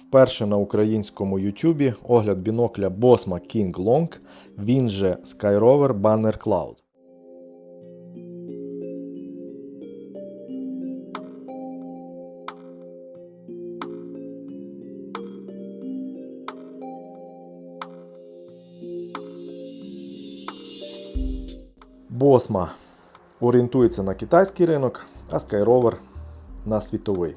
Вперше на українському YouTube огляд бінокля Bosma King Long, він же Skyrover Banner Cloud. Bosma орієнтується на китайський ринок, а Skyrover на світовий.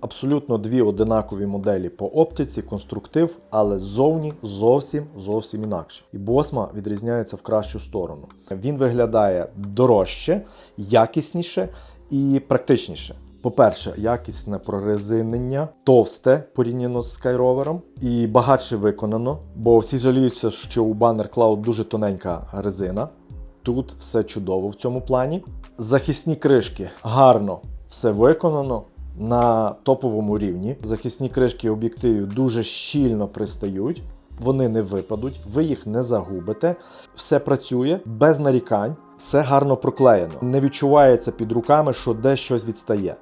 Абсолютно дві одинакові моделі по оптиці, конструктив, але ззовні зовсім зовсім інакше. І Bosma відрізняється в кращу сторону. Він виглядає дорожче, якісніше і практичніше. По-перше, якісне прорезинення, товсте порівняно з Skyrover і багатше виконано, бо всі жаліються, що у Banner Cloud дуже тоненька резина. Тут все чудово в цьому плані. Захисні кришки гарно все виконано на топовому рівні. Захисні кришки об'єктивів дуже щільно пристають, вони не випадуть, ви їх не загубите. Все працює без нарікань, все гарно проклеєно. Не відчувається під руками, що десь щось відстає.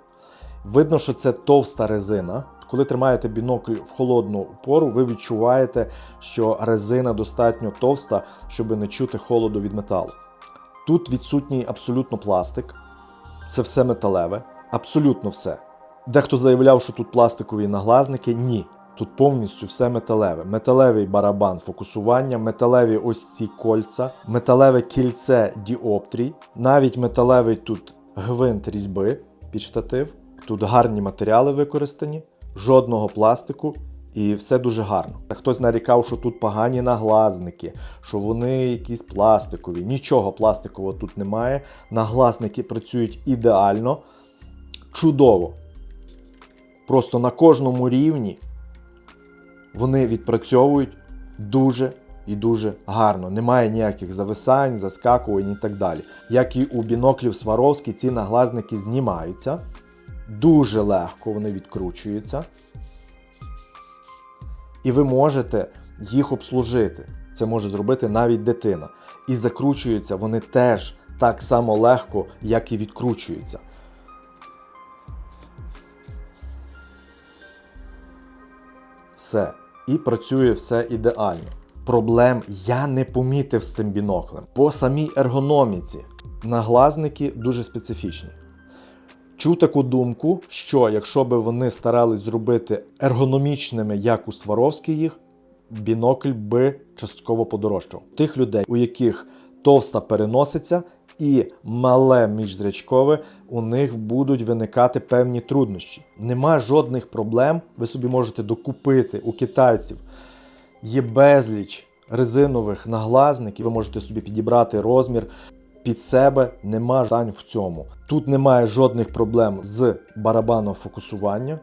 Видно, що це товста резина. Коли тримаєте бінокль в холодну пору, ви відчуваєте, що резина достатньо товста, щоб не чути холоду від металу. Тут відсутній абсолютно пластик, це все металеве, абсолютно все. Дехто заявляв, що тут пластикові наглазники. Ні. Тут повністю все металеве. Металевий барабан фокусування, металеві ось ці кольця, металеве кільце діоптрій, навіть металевий тут гвинт різьби під штатив. Тут гарні матеріали використані, жодного пластику. І все дуже гарно. Хтось нарікав, що тут погані наглазники, що вони якісь пластикові. Нічого пластикового тут немає. Наглазники працюють ідеально, чудово. Просто на кожному рівні вони відпрацьовують дуже і дуже гарно. Немає ніяких зависань, заскакувань і так далі. Як і у біноклів Сваровський, ці наглазники знімаються. Дуже легко вони відкручуються. І ви можете їх обслужити. Це може зробити навіть дитина. І закручуються вони теж так само легко, як і відкручуються. Все. І працює все ідеально. Проблем я не помітив з цим біноклем. По самій ергономіці наглазники дуже специфічні. Чув таку думку, що якщо би вони старались зробити ергономічними, як у Сваровський їх, бінокль би частково подорожчав. Тих людей, у яких товста переноситься і мале міжзрячкове, у них будуть виникати певні труднощі. Нема жодних проблем. Ви собі можете докупити у китайців. Є безліч резинових наглазників, ви можете собі підібрати розмір під себе, нема питань в цьому. Тут немає жодних проблем з барабаном фокусування.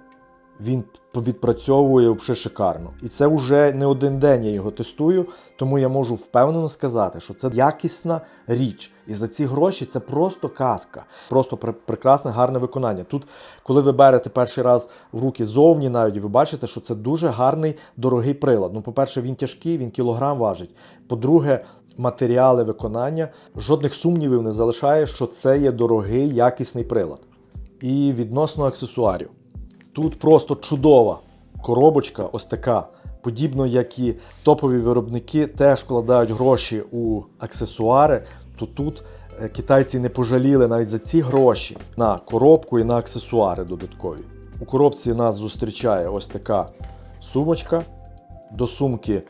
Він відпрацьовує взагалі шикарно. І це вже не один день я його тестую, тому я можу впевнено сказати, що це якісна річ. І за ці гроші це просто казка, просто пр- прекрасне, гарне виконання. Тут, коли ви берете перший раз в руки зовні, навіть ви бачите, що це дуже гарний дорогий прилад. Ну, по-перше, він тяжкий, він кілограм важить. По-друге, матеріали виконання жодних сумнівів не залишає, що це є дорогий якісний прилад. І відносно аксесуарів. Тут просто чудова коробочка, ось така. Подібно як і топові виробники теж вкладають гроші у аксесуари, то тут е, китайці не пожаліли навіть за ці гроші на коробку і на аксесуари додаткові. У коробці нас зустрічає ось така сумочка. До сумки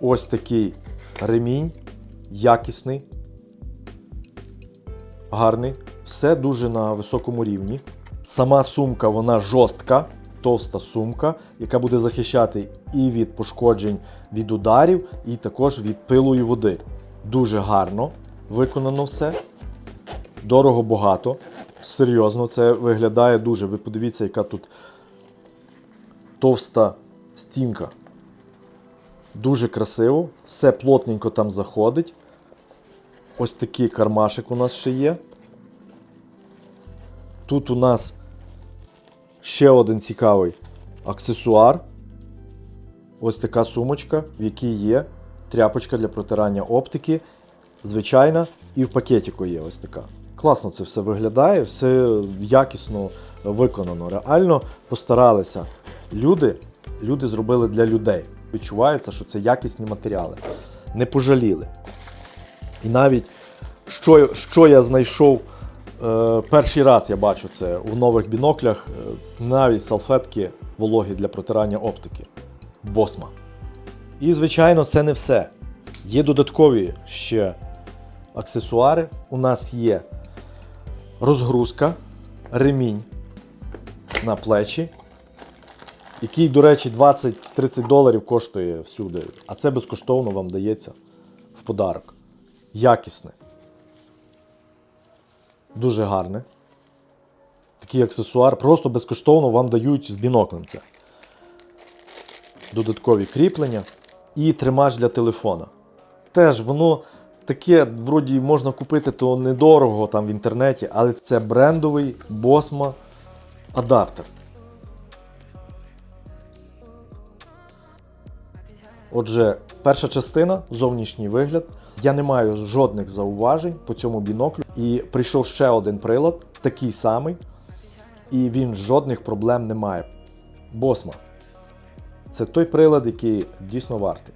ось такий ремінь, якісний, гарний. Все дуже на високому рівні. Сама сумка вона жорстка, товста сумка, яка буде захищати і від пошкоджень від ударів, і також від пилу і води. Дуже гарно виконано все. Дорого багато. Серйозно, це виглядає дуже. Ви подивіться, яка тут товста стінка. Дуже красиво, все плотненько там заходить. Ось такий кармашик у нас ще є. Тут у нас ще один цікавий аксесуар. Ось така сумочка, в якій є тряпочка для протирання оптики. Звичайна, і в пакетику є ось така. Класно це все виглядає, все якісно виконано. Реально постаралися люди, люди зробили для людей. Відчувається, що це якісні матеріали. Не пожаліли. І навіть що, що я знайшов перший раз, я бачу це у нових біноклях, е, навіть салфетки вологі для протирання оптики. Босма. І, звичайно, це не все. Є додаткові ще аксесуари. У нас є розгрузка, ремінь на плечі, який, до речі, 20-30 доларів коштує всюди. А це безкоштовно вам дається в подарок. Якісне. Дуже гарне. Такий аксесуар. Просто безкоштовно вам дають з біноклем це. Додаткові кріплення і тримач для телефона. Теж воно таке, вроді, можна купити то недорого там в інтернеті, але це брендовий Bosma адаптер. Отже, перша частина зовнішній вигляд. Я не маю жодних зауважень по цьому біноклю. І прийшов ще один прилад, такий самий, і він жодних проблем не має. Босма. Це той прилад, який дійсно вартий.